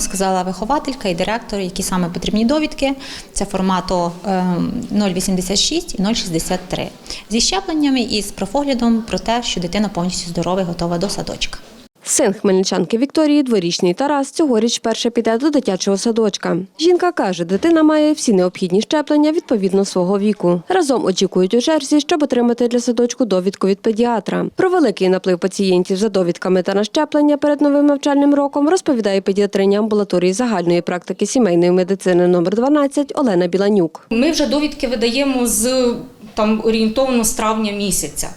Сказала вихователька і директор, які саме потрібні довідки. Це формату ем, 0,86 і 0,63. Зі щепленнями і з профоглядом про те, що дитина повністю здорова і готова до садочка. Син хмельничанки Вікторії, дворічний Тарас, цьогоріч вперше піде до дитячого садочка. Жінка каже, дитина має всі необхідні щеплення відповідно свого віку. Разом очікують у черзі, щоб отримати для садочку довідку від педіатра. Про великий наплив пацієнтів за довідками та на щеплення перед новим навчальним роком розповідає педіатриня амбулаторії загальної практики сімейної медицини номер 12 Олена Біланюк. Ми вже довідки видаємо з там орієнтовно з травня місяця.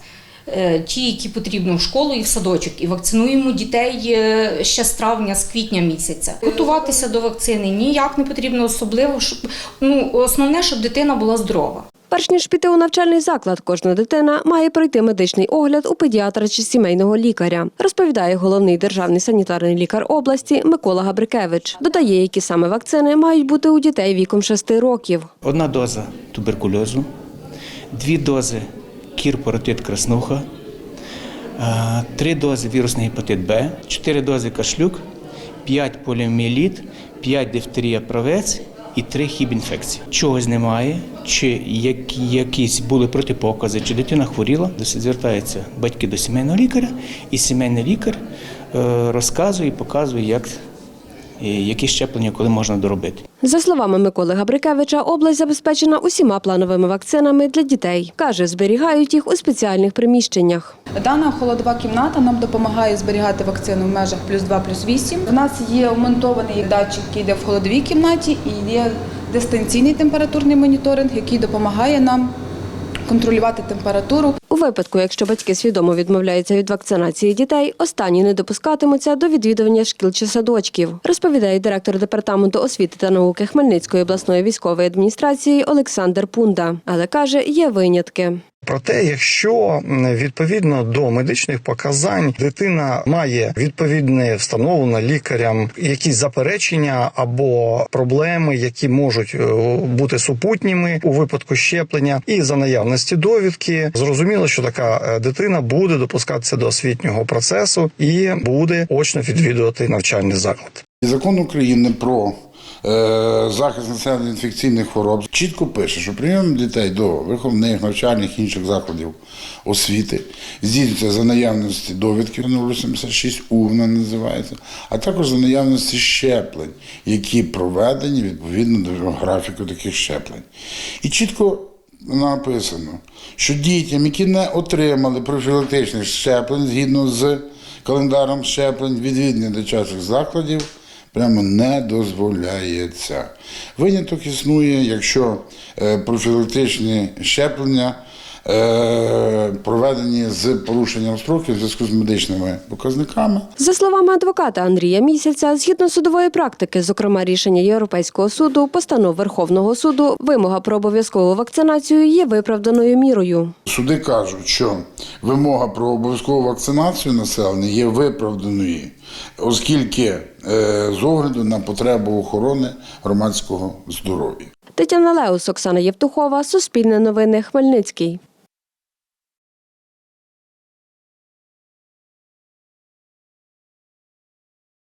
Е, Ті, які потрібно в школу і в садочок, і вакцинуємо дітей е, ще з травня, з квітня місяця. Готуватися до вакцини ніяк не потрібно, особливо щоб ну основне, щоб дитина була здорова. Перш ніж піти у навчальний заклад, кожна дитина має пройти медичний огляд у педіатра чи сімейного лікаря, розповідає головний державний санітарний лікар області Микола Габрикевич. Додає, які саме вакцини мають бути у дітей віком 6 років. Одна доза туберкульозу, дві дози кір-паротит краснуха, е, три дози вірусний гепатит Б, чотири дози кашлюк, п'ять поліоміеліт, п'ять дифтерія правець і три хібінфекції. Чогось немає, чи які, якісь були протипокази, чи дитина хворіла, звертаються батьки до сімейного лікаря, і сімейний лікар е, розказує і показує, як, які щеплення коли можна доробити. За словами Миколи Габрикевича, область забезпечена усіма плановими вакцинами для дітей. Каже, зберігають їх у спеціальних приміщеннях. Дана холодова кімната нам допомагає зберігати вакцину в межах плюс 2, плюс 8. У нас є вмонтований датчик, який йде в холодовій кімнаті, і є дистанційний температурний моніторинг, який допомагає нам контролювати температуру. У випадку, якщо батьки свідомо відмовляються від вакцинації дітей, останні не допускатимуться до відвідування шкіл чи садочків, розповідає директор департаменту освіти та науки Хмельницької обласної військової адміністрації Олександр Пунда. Але каже, є винятки. Проте, якщо м, відповідно до медичних показань дитина має відповідне встановлено лікарям якісь заперечення або проблеми, які можуть е, бути супутніми у випадку щеплення, і за наявності довідки, зрозуміло, що така е, дитина буде допускатися до освітнього процесу і буде очно відвідувати навчальний заклад. Закон України про е, захист населення інфекційних хвороб чітко пише, що прийом дітей до виховних, навчальних інших закладів освіти здійснюється за наявності довідки 086 У вона називається, а також за наявності щеплень, які проведені відповідно до графіку таких щеплень. І чітко написано, що дітям, які не отримали профілактичних щеплень згідно з календаром щеплень, відвідування дитячих закладів прямо не дозволяється. Виняток існує, якщо е, профілактичні щеплення проведені з порушенням строків в зв'язку з медичними показниками. За словами адвоката Андрія Місяця, згідно судової практики, зокрема рішення Європейського суду, постанов Верховного суду, вимога про обов'язкову вакцинацію є виправданою мірою. Суди кажуть, що вимога про обов'язкову вакцинацію населення є виправданою, оскільки е, з огляду на потребу охорони громадського здоров'я. Тетяна Леус, Оксана Євтухова, Суспільне новини, Хмельницький.